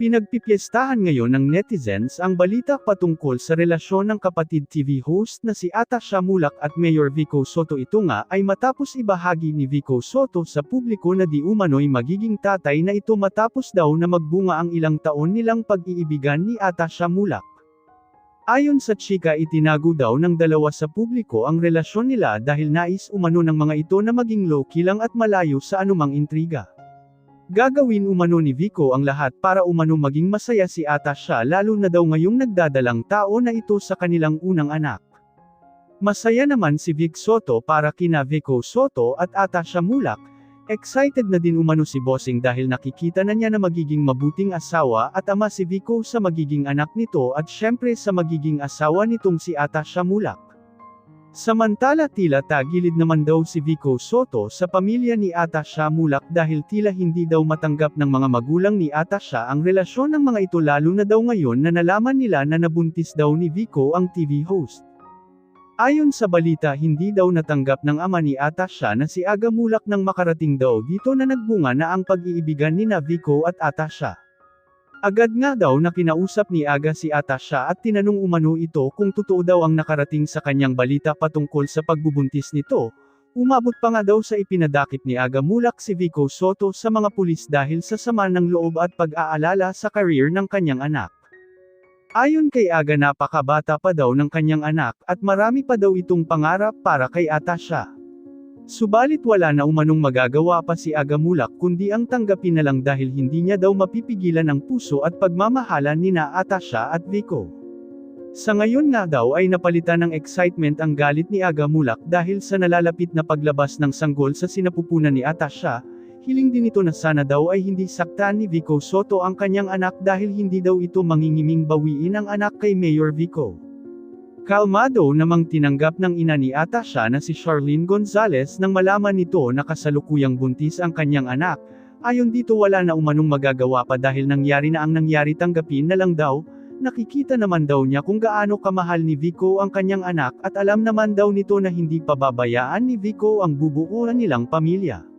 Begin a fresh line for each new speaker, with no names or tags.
Pinagpipiestahan ngayon ng netizens ang balita patungkol sa relasyon ng kapatid TV host na si Atasha Mulak at Mayor Vico Soto ito nga ay matapos ibahagi ni Vico Soto sa publiko na di umano'y magiging tatay na ito matapos daw na magbunga ang ilang taon nilang pag-iibigan ni Atasha Mulak. Ayon sa chika itinago daw ng dalawa sa publiko ang relasyon nila dahil nais umano ng mga ito na maging low-key lang at malayo sa anumang intriga. Gagawin umano ni Vico ang lahat para umano maging masaya si Atasha lalo na daw ngayong nagdadalang tao na ito sa kanilang unang anak. Masaya naman si Vic Soto para kina Vico Soto at Atasha Mulak, excited na din umano si Bossing dahil nakikita na niya na magiging mabuting asawa at ama si Vico sa magiging anak nito at syempre sa magiging asawa nitong si Atasha Mulak. Samantala tila tagilid naman daw si Vico Soto sa pamilya ni Atasha Mulak dahil tila hindi daw matanggap ng mga magulang ni Atasha ang relasyon ng mga ito lalo na daw ngayon na nalaman nila na nabuntis daw ni Vico ang TV host. Ayon sa balita hindi daw natanggap ng ama ni Atasha na si Aga Mulak nang makarating daw dito na nagbunga na ang pag-iibigan ni na Vico at Atasha. Agad nga daw na kinausap ni Aga si Atasha at tinanong umano ito kung totoo daw ang nakarating sa kanyang balita patungkol sa pagbubuntis nito. Umabot pa nga daw sa ipinadakip ni Aga Mulak si Vico Soto sa mga pulis dahil sa sama ng loob at pag-aalala sa career ng kanyang anak. Ayon kay Aga napakabata pa daw ng kanyang anak at marami pa daw itong pangarap para kay Atasha. Subalit wala na umanong magagawa pa si Agamulak kundi ang tanggapin na lang dahil hindi niya daw mapipigilan ang puso at pagmamahalan ni na Atasha at Vico. Sa ngayon nga daw ay napalitan ng excitement ang galit ni Agamulak dahil sa nalalapit na paglabas ng sanggol sa sinapupunan ni Atasha, hiling din ito na sana daw ay hindi saktan ni Vico Soto ang kanyang anak dahil hindi daw ito mangingiming bawiin ang anak kay Mayor Vico. Kalmado namang tinanggap ng ina ni Atasha na si Charlene Gonzalez nang malaman nito na kasalukuyang buntis ang kanyang anak. Ayon dito wala na umanong magagawa pa dahil nangyari na ang nangyari tanggapin na lang daw, nakikita naman daw niya kung gaano kamahal ni Vico ang kanyang anak at alam naman daw nito na hindi pababayaan ni Vico ang bubuuan nilang pamilya.